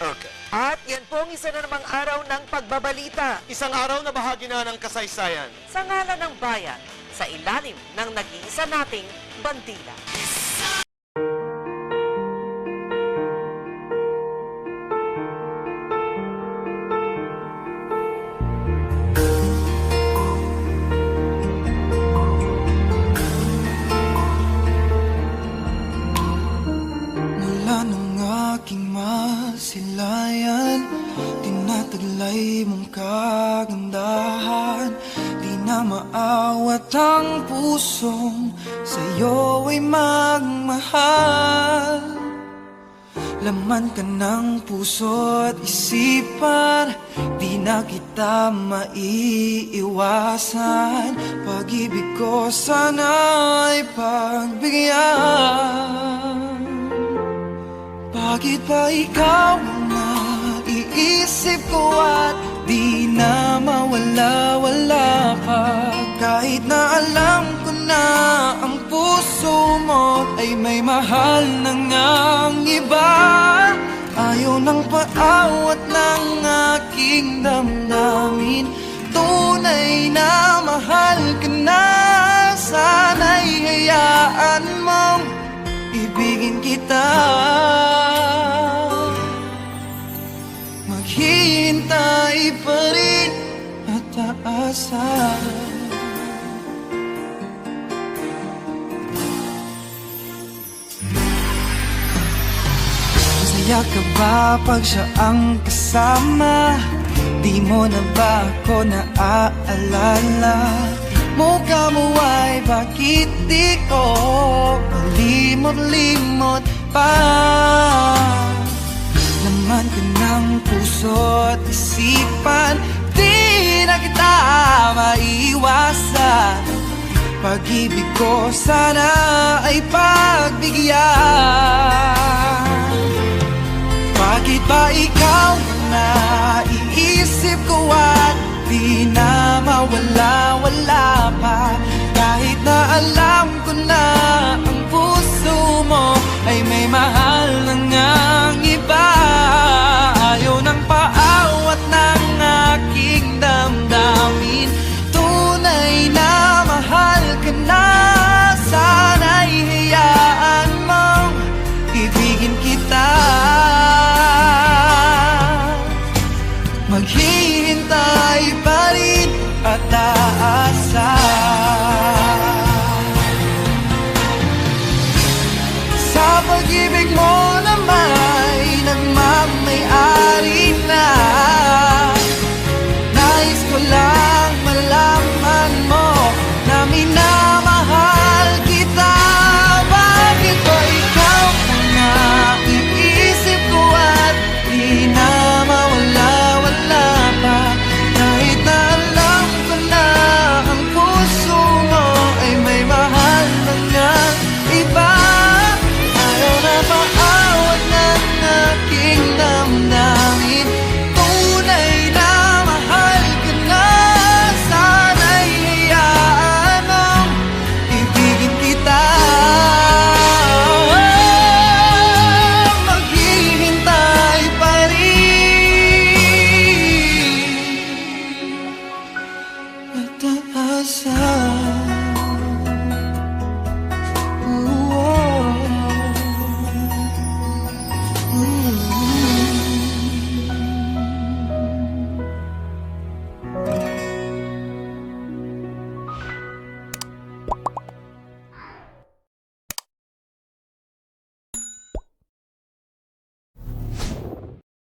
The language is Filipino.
Okay. At yan po ang isa na namang araw ng pagbabalita Isang araw na bahagi na ng kasaysayan. sa ngalan ng bayan sa ilalim ng nag-iisa nating bandila. Tinataglay mong kagandahan. Di na maawat ang pusong Sa'yo ay magmahal. Laman ka ng puso at isipan Di na kita maiiwasan. Pag-ibig ko sana pagbigyan. Bakit ba ikaw ang naiisip ko at Di na mawala-wala pa Kahit na alam ko na ang puso mo Ay may mahal na ngang iba. Ayaw ng paawat ng aking damdamin. Tunay na mahal ka na. Sana'y hayaan mong ibigin kita aasa Masaya ka ba pag siya ang kasama? Di mo na ba ako naaalala? Mukha mo ay bakit di ko Malimot-limot pa Laman ka ng puso at isipan Di na kita maiwasan. Pag-ibig ko sana ay pagbigyan. Bakit ba ikaw ang naiisip ko at di na mawala-wala pa? Kahit na alam Maghintay pa rin at aasa. heart